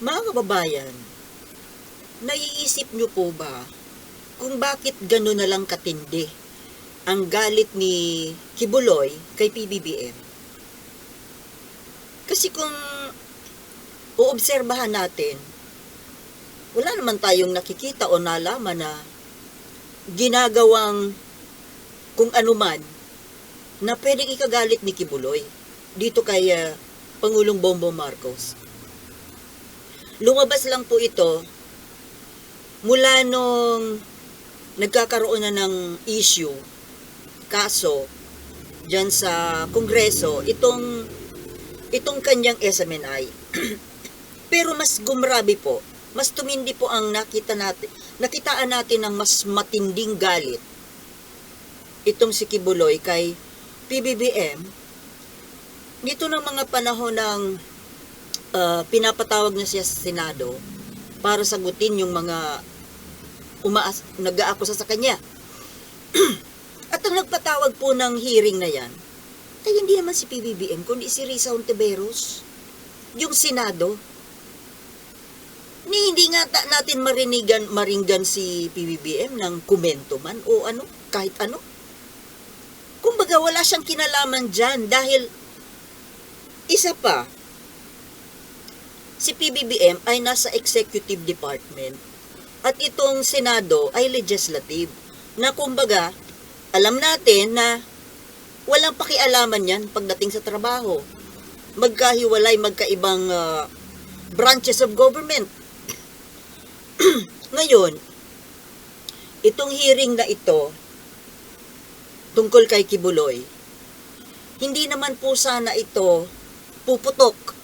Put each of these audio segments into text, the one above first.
Mga kababayan, naiisip niyo po ba kung bakit gano'n na lang katindi ang galit ni Kibuloy kay PBBM? Kasi kung uobserbahan natin, wala naman tayong nakikita o nalaman na ginagawang kung anuman na pwedeng ikagalit ni Kibuloy dito kay ah, Pangulong Bongbong Marcos. Lumabas lang po ito mula nung nagkakaroon na ng issue, kaso, dyan sa Kongreso, itong, itong kanyang SMNI. Pero mas gumrabi po, mas tumindi po ang nakita natin, nakitaan natin ng mas matinding galit itong si Kibuloy kay PBBM dito ng mga panahon ng uh, pinapatawag na siya sa Senado para sagutin yung mga umaas, nag-aakusa sa kanya. At ang nagpatawag po ng hearing na yan, ay hindi naman si PBBM, kundi si Risa Ontiveros, yung Senado. Ni hindi nga natin marinigan, maringgan si PBBM ng komento man o ano, kahit ano. Kumbaga wala siyang kinalaman dyan dahil isa pa, si PBBM ay nasa executive department at itong Senado ay legislative na kumbaga alam natin na walang pakialaman yan pagdating sa trabaho. Magkahiwalay, magkaibang ah, branches of government. Ngayon, itong hearing na ito tungkol kay Kibuloy, hindi naman po sana ito puputok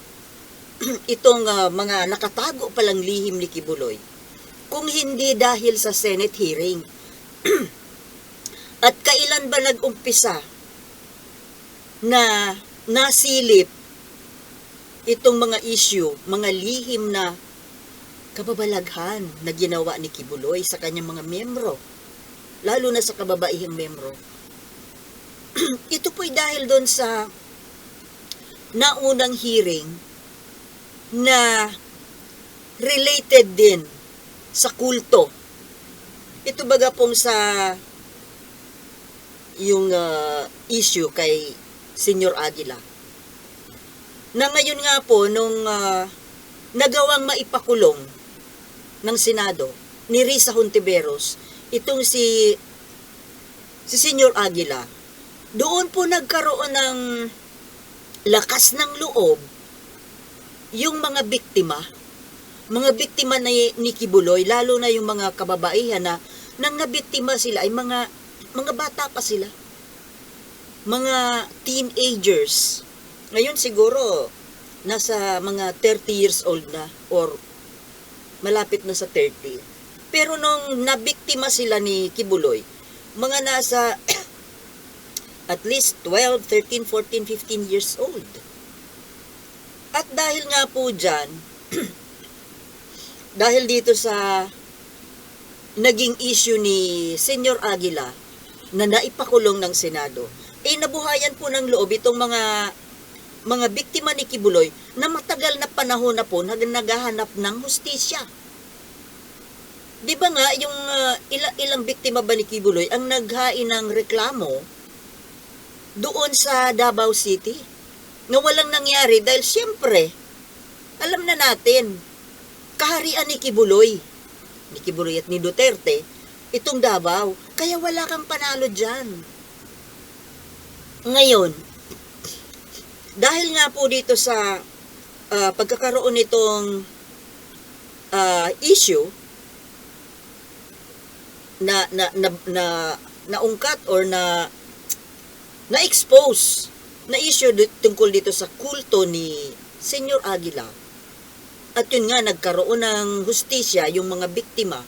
itong ah, mga nakatago palang lihim ni Kibuloy kung hindi dahil sa Senate hearing. At kailan ba nag-umpisa na nasilip itong mga issue, mga lihim na kababalaghan na ginawa ni Kibuloy sa kanyang mga membro, lalo na sa kababaihang membro. Ito po'y dahil doon sa naunang hearing na related din sa kulto. Ito baga pong sa yung ah, issue kay Senyor Aguila. Na ngayon nga po, nung ah, nagawang maipakulong ng Senado ni Risa Hontiveros, itong si si Senyor Aguila, doon po nagkaroon ng lakas ng loob yung mga biktima, mga biktima ni, ni Kibuloy, lalo na yung mga kababaihan na nang nabiktima sila ay mga mga bata pa sila. Mga teenagers. Ngayon siguro nasa mga 30 years old na or malapit na sa 30. Pero nung nabiktima sila ni Kibuloy, mga nasa at least 12, 13, 14, 15 years old. At dahil nga po dyan, dahil dito sa naging issue ni Senyor Aguila na naipakulong ng Senado, eh nabuhayan po ng loob itong mga mga biktima ni Kibuloy na matagal na panahon na po na naghahanap ng hustisya. Di ba nga, yung uh, ila, ilang biktima ba ni Kibuloy ang naghain ng reklamo doon sa Davao City na walang nangyari dahil siyempre, alam na natin, kaharian ni Kibuloy, ni Kibuloy at ni Duterte, itong Davao, kaya wala kang panalo dyan. Ngayon, dahil nga po dito sa ah, pagkakaroon nitong ah, issue na na na, na naungkat or na na-expose na issue tungkol dito sa kulto ni Senyor Aguila. At yun nga, nagkaroon ng hustisya yung mga biktima.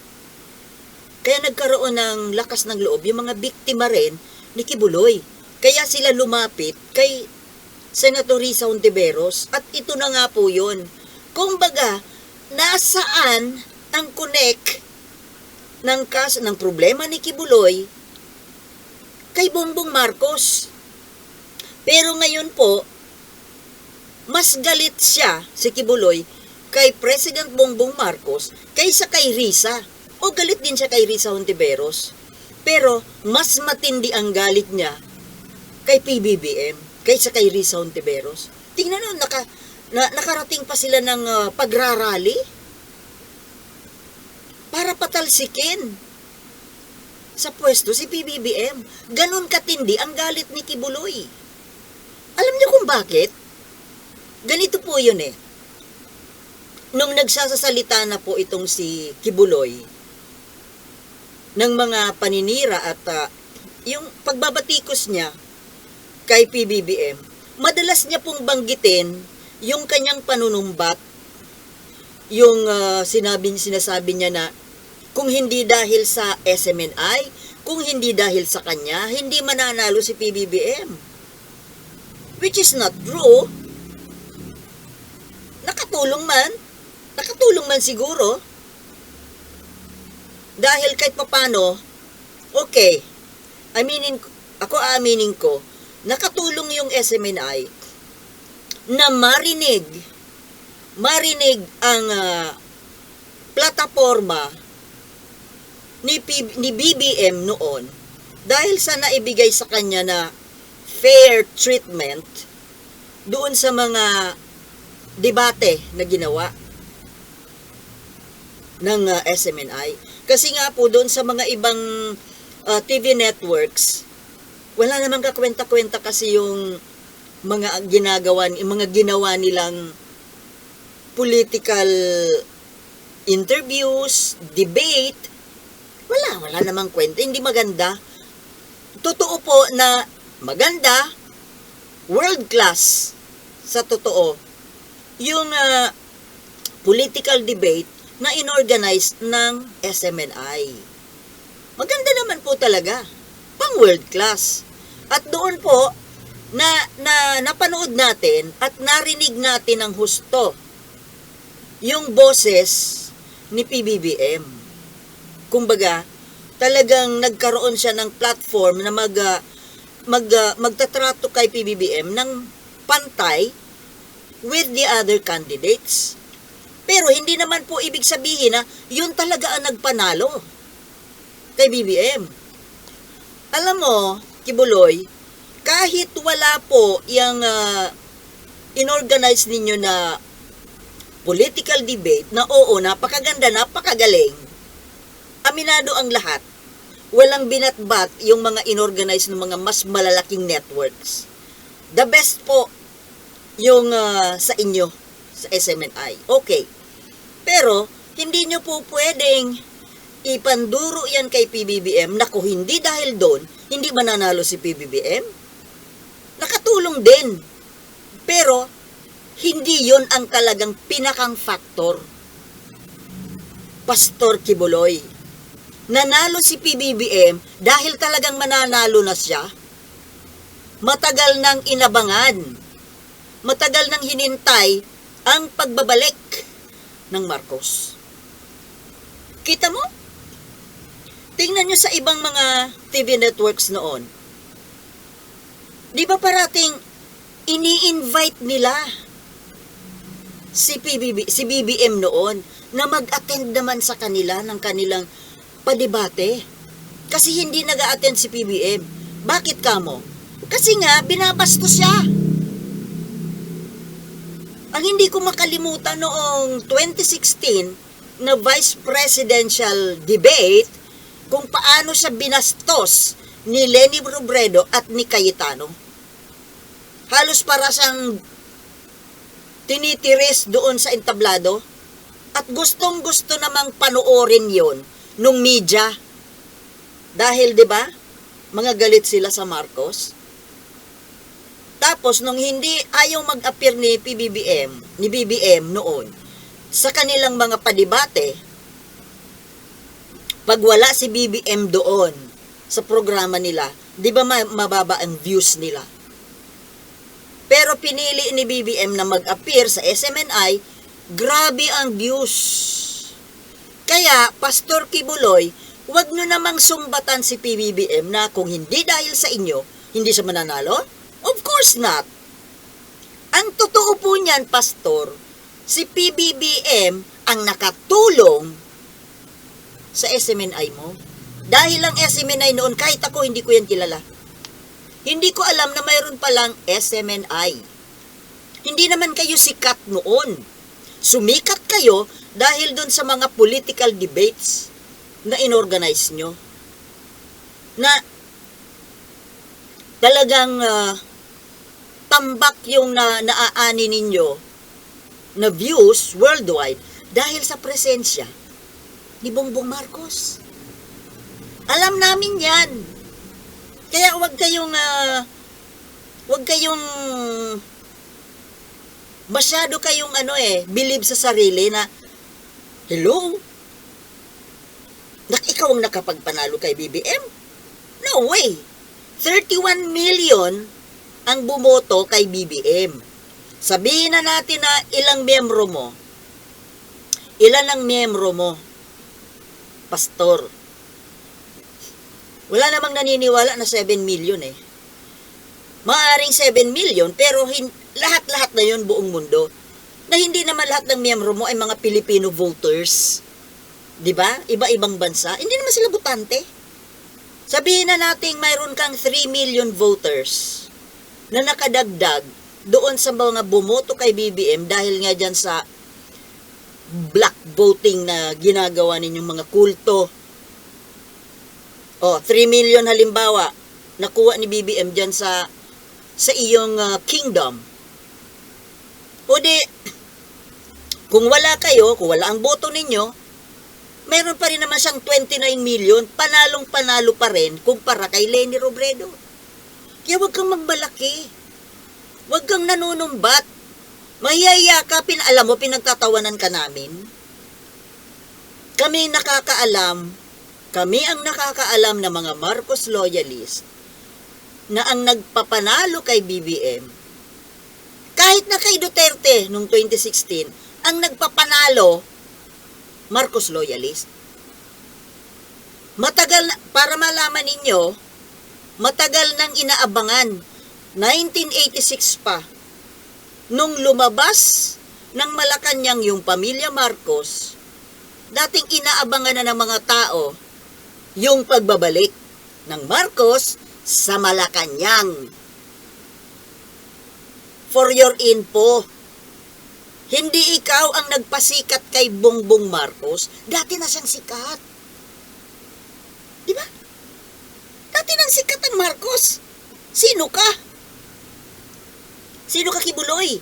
Kaya nagkaroon ng lakas ng loob yung mga biktima rin ni Kibuloy. Kaya sila lumapit kay Senator Risa Hontiveros at ito na nga po yun. Kung baga, nasaan ang connect ng kas ng problema ni Kibuloy kay Bongbong Marcos. Pero ngayon po, mas galit siya, si Kibuloy, kay President Bongbong Marcos kaysa kay Risa. O galit din siya kay Risa Hontiveros. Pero mas matindi ang galit niya kay PBBM kaysa kay Risa Hontiveros. Tingnan mo, naka, na, nakarating pa sila ng ah, pagrarally para patalsikin sa pwesto si PBBM. Ganon katindi ang galit ni Kibuloy. Alam niyo kung bakit? Ganito po yun eh. Nung nagsasasalita na po itong si Kibuloy ng mga paninira at ah, yung pagbabatikos niya kay PBBM, madalas niya pong banggitin yung kanyang panunumbat, yung ah, sinabi, sinasabi niya na kung hindi dahil sa SMNI, kung hindi dahil sa kanya, hindi mananalo si PBBM. Which is not true. Nakatulong man. Nakatulong man siguro. Dahil kahit papano, okay, aminin, ko- ako aaminin ko, nakatulong yung SMNI na marinig, marinig ang ah, plataforma ni, P- ni BBM noon dahil sa naibigay sa kanya na fair treatment doon sa mga debate na ginawa ng uh, SMNI. Kasi nga po doon sa mga ibang uh, TV networks, wala namang kakwenta-kwenta kasi yung mga ginagawa, yung mga ginawa nilang political interviews, debate, wala, wala namang kwenta. Hindi maganda. Totoo po na maganda, world class, sa totoo, yung ah, political debate na inorganize ng SMNI. Maganda naman po talaga. Pang world class. At doon po, na, na napanood natin at narinig natin ng husto yung boses ni PBBM. Kumbaga, talagang nagkaroon siya ng platform na mag, ah, mag, ah, magtatrato kay PBBM ng pantay with the other candidates. Pero hindi naman po ibig sabihin na yun talaga ang nagpanalo kay BBM. Alam mo, Kibuloy, kahit wala po yung ah, inorganize ninyo na political debate na oo, napakaganda, napakagaling, aminado ang lahat. Walang binatbat yung mga inorganize ng mga mas malalaking networks. The best po yung ah, sa inyo, sa SMNI. Okay. Pero, hindi nyo po pwedeng ipanduro yan kay PBBM na kung hindi dahil doon, hindi mananalo si PBBM. Nakatulong din. Pero, hindi yon ang talagang pinakang factor. Pastor Kibuloy. Nanalo si PBBM dahil talagang mananalo na siya. Matagal nang inabangan. Matagal nang hinintay ang pagbabalik ng Marcos. Kita mo? Tingnan nyo sa ibang mga TV networks noon. Di ba parating ini-invite nila si PBB, si BBM noon na mag-attend naman sa kanila ng kanilang padebate. Kasi hindi nag attend si PBM. Bakit kamo? Kasi nga, binabasto siya. Ang hindi ko makalimutan noong 2016 na vice presidential debate kung paano siya binastos ni Lenny Robredo at ni Cayetano. Halos para siyang tinitiris doon sa entablado at gustong gusto namang panoorin yon nung media. Dahil 'di ba? Mga galit sila sa Marcos. Tapos nung hindi ayaw mag-appear ni PBBM, ni BBM noon sa kanilang mga padibate, pag wala si BBM doon sa programa nila, 'di ba ma- mababa ang views nila? Pero pinili ni BBM na mag-appear sa SMNI, grabe ang views. Kaya, Pastor Kibuloy, wag nyo namang sumbatan si PBBM na kung hindi dahil sa inyo, hindi siya mananalo? Of course not. Ang totoo po niyan, Pastor, si PBBM ang nakatulong sa SMNI mo. Dahil ang SMNI noon, kahit ako hindi ko yan kilala. Hindi ko alam na mayroon palang SMNI. Hindi naman kayo sikat noon. Sumikat kayo dahil doon sa mga political debates na inorganize nyo. Na talagang ah, tambak yung na, naaani ninyo na views worldwide dahil sa presensya ni Bongbong Marcos. Alam namin yan. Kaya wag kayong ah, wag kayong masyado kayong ano eh, believe sa sarili na hello, nak ikaw ang nakapagpanalo kay BBM? No way. 31 million ang bumoto kay BBM. Sabihin na natin na ilang miyembro mo. Ilan ang miyembro mo? Pastor. Wala namang naniniwala na 7 million eh. Maaring 7 million pero lahat-lahat na yun buong mundo. Na hindi naman lahat ng miyembro mo ay mga Filipino voters. 'Di ba? Iba-ibang bansa. Hindi naman sila butante. Sabihin na nating mayroon kang 3 million voters na nakadagdag doon sa mga bumoto kay BBM dahil nga dyan sa black voting na ginagawa ninyong mga kulto. O, 3 million halimbawa, nakuha ni BBM dyan sa sa iyong ah, kingdom. O di, kung wala kayo, kung wala ang boto ninyo, meron pa rin naman siyang 29 million, panalong panalo pa rin kumpara kay Lenny Robredo. Kaya huwag kang magbalaki. Huwag kang nanunumbat. Mahiyaya ka, pin, alam mo, pinagtatawanan ka namin. Kami nakakaalam, kami ang nakakaalam na mga Marcos loyalist na ang nagpapanalo kay BBM, kahit na kay Duterte noong 2016, ang nagpapanalo, Marcos loyalist. Matagal para malaman ninyo, matagal nang inaabangan, 1986 pa, nung lumabas ng Malacanang yung pamilya Marcos, dating inaabangan na ng mga tao yung pagbabalik ng Marcos sa Malacanang. For your info, hindi ikaw ang nagpasikat kay Bongbong Marcos, dati na siyang sikat. Di ba? Dati nang sikat ang Marcos. Sino ka? Sino ka kibuloy?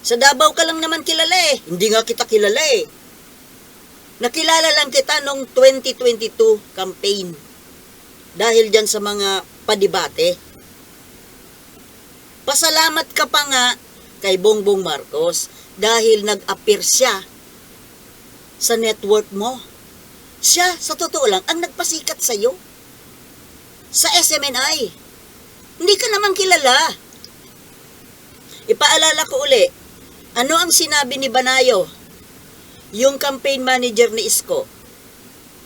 Sa Davao ka lang naman kilala eh. Hindi nga kita kilala eh. Nakilala lang kita nung 2022 campaign. Dahil dyan sa mga padibate. Pasalamat ka pa nga kay Bongbong Marcos dahil nag-appear siya sa network mo. Siya, sa totoo lang, ang nagpasikat sa'yo. Sa SMNI. Hindi ka naman kilala. Ipaalala ko uli, ano ang sinabi ni Banayo, yung campaign manager ni Isko?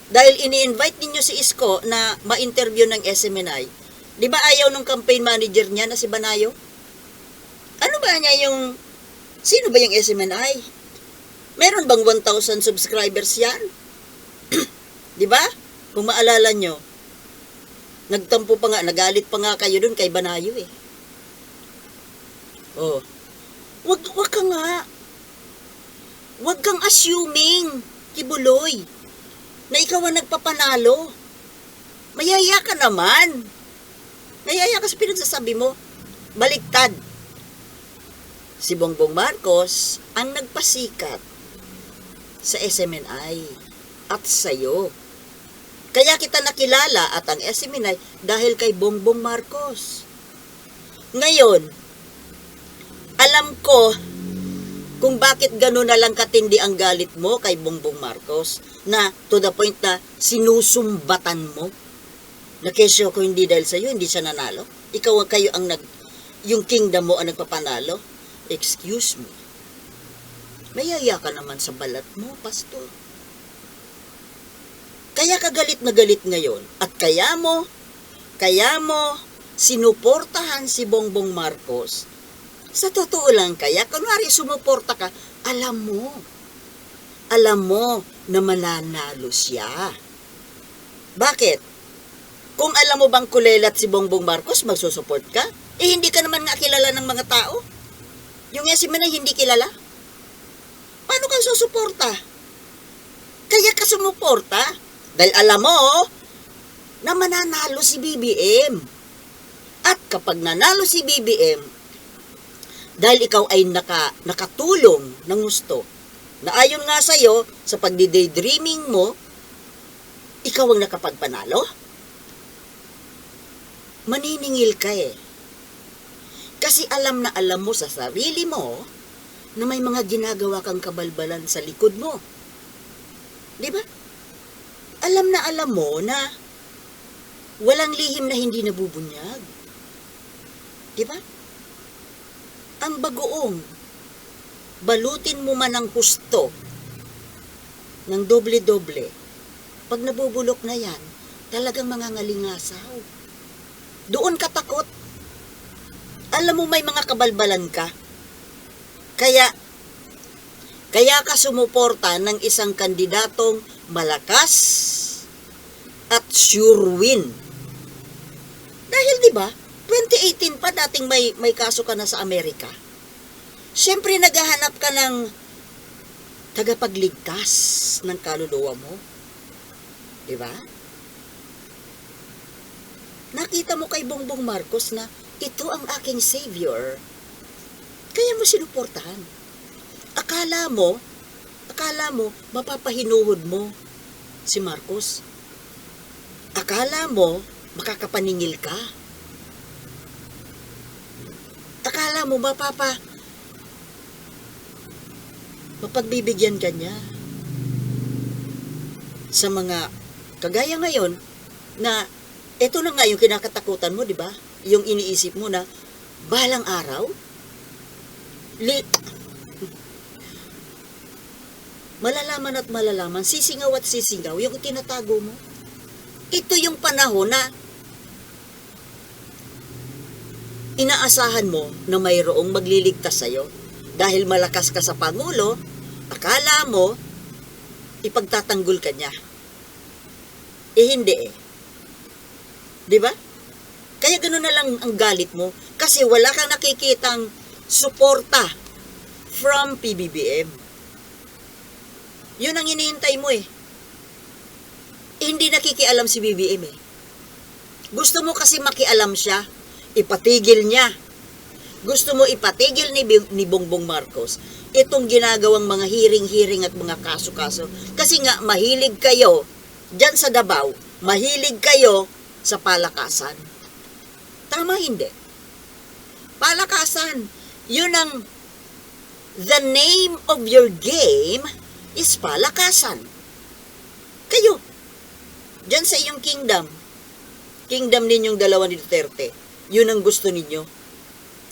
Dahil ini-invite ninyo si Isko na ma-interview ng SMNI, di ba ayaw nung campaign manager niya na si Banayo? Ano ba niya yung, sino ba yung SMNI? Meron bang 1,000 subscribers yan? di ba? Kung maalala nyo, nagtampo pa nga, nagalit pa nga kayo dun kay Banayo eh. Oh. Wag, wag ka nga. Wag kang assuming, kibuloy, na ikaw ang nagpapanalo. Mayaya ka naman. Mayaya ka sa pinagsasabi mo. Baliktad. Si Bongbong Marcos ang nagpasikat sa SMNI at sa'yo. Kaya kita nakilala at ang SMNI dahil kay Bongbong Marcos. Ngayon, alam ko kung bakit gano'n na lang katindi ang galit mo kay Bongbong Marcos na to the point na sinusumbatan mo na kesyo ko hindi dahil sa'yo, hindi siya nanalo. Ikaw kayo ang nag, yung kingdom mo ang nagpapanalo. Excuse me. Mayaya ka naman sa balat mo, pastor. Kaya ka galit na galit ngayon. At kaya mo, kaya mo, sinuportahan si Bongbong Marcos sa totoo lang kaya, kunwari sumuporta ka, alam mo, alam mo na mananalo siya. Bakit? Kung alam mo bang kulelat si Bongbong Marcos, magsusupport ka? Eh, hindi ka naman nga kilala ng mga tao. Yung si Manay hindi kilala. Paano kang susuporta? Kaya ka sumuporta. Dahil alam mo, na mananalo si BBM. At kapag nanalo si BBM, dahil ikaw ay naka, nakatulong ng gusto, na ayon nga sa'yo, sa pagdi-daydreaming mo, ikaw ang nakapagpanalo? Maniningil ka eh. Kasi alam na alam mo sa sarili mo na may mga ginagawa kang kabalbalan sa likod mo. Di ba? Alam na alam mo na walang lihim na hindi nabubunyag. Di ba? Ang bagoong, balutin mo man ang husto ng doble-doble. Pag nabubulok na yan, talagang mangangalingasaw. Doon ka takot. Alam mo may mga kabalbalan ka. Kaya, kaya ka sumuporta ng isang kandidatong malakas at sure win. Dahil 'di ba, 2018 pa dating may may kaso ka na sa Amerika. Siyempre naghahanap ka ng tagapagligtas ng kaluluwa mo. 'Di ba? Nakita mo kay Bongbong Marcos na ito ang aking savior. Kaya mo sinuportahan. Akala mo, akala mo, mapapahinuhod mo si Marcos. Akala mo, makakapaningil ka. Akala mo, mapapa, mapagbibigyan ka niya. Sa mga, kagaya ngayon, na, ito na nga yung kinakatakutan mo, di ba? Yung iniisip mo na, balang araw, li, malalaman at malalaman, sisingaw at sisingaw, yung tinatago mo. Ito yung panahon na inaasahan mo na mayroong magliligtas sa'yo. Dahil malakas ka sa Pangulo, akala mo, ipagtatanggol ka niya. Eh hindi eh. Di ba? Kaya gano'n na lang ang galit mo kasi wala kang nakikitang suporta from PBBM. Yun ang hinihintay mo eh. Hindi nakikialam si BBM eh. Gusto mo kasi makialam siya, ipatigil niya. Gusto mo ipatigil ni, ni Bongbong Marcos itong ginagawang mga hiring-hiring at mga kaso-kaso. Kasi nga, mahilig kayo, dyan sa Davao, mahilig kayo sa palakasan. Tama hindi? Palakasan. Yun ang the name of your game is palakasan. Kayo, dyan sa iyong kingdom, kingdom ninyong dalawa ni Duterte, yun ang gusto ninyo.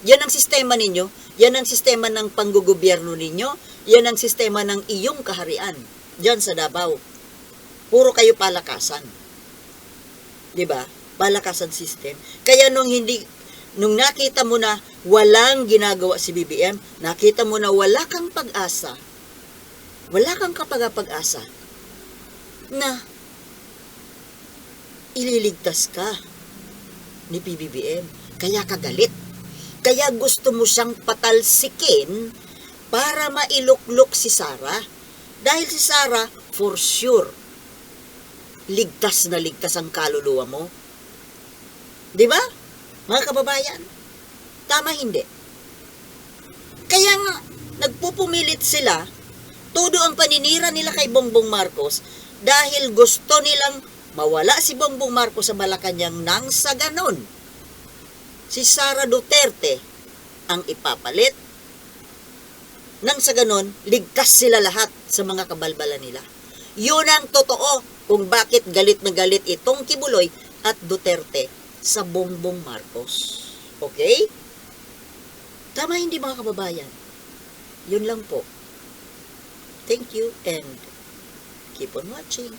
Yan ang sistema ninyo, yan ang sistema ng panggugobyerno ninyo, yan ang sistema ng iyong kaharian, dyan sa Davao. Puro kayo palakasan. 'Di ba? Palakasan system. Kaya nung hindi nung nakita mo na walang ginagawa si BBM, nakita mo na wala kang pag-asa. Wala kang kapag-asa na ililigtas ka ni PBBM. Kaya kagalit. Kaya gusto mo siyang patalsikin para mailuklok si Sara. Dahil si Sara, for sure, ligtas na ligtas ang kaluluwa mo. Di ba? Mga kababayan, tama hindi. Kaya nga, nagpupumilit sila, todo ang paninira nila kay Bongbong Marcos dahil gusto nilang mawala si Bongbong Marcos sa Malacanang nang sa ganon. Si Sara Duterte ang ipapalit nang sa ganon, ligtas sila lahat sa mga kabalbala nila. Yun ang totoo kung bakit galit na galit itong Kibuloy at Duterte sa Bongbong Marcos. Okay? Tama hindi mga kababayan? Yun lang po. Thank you and keep on watching.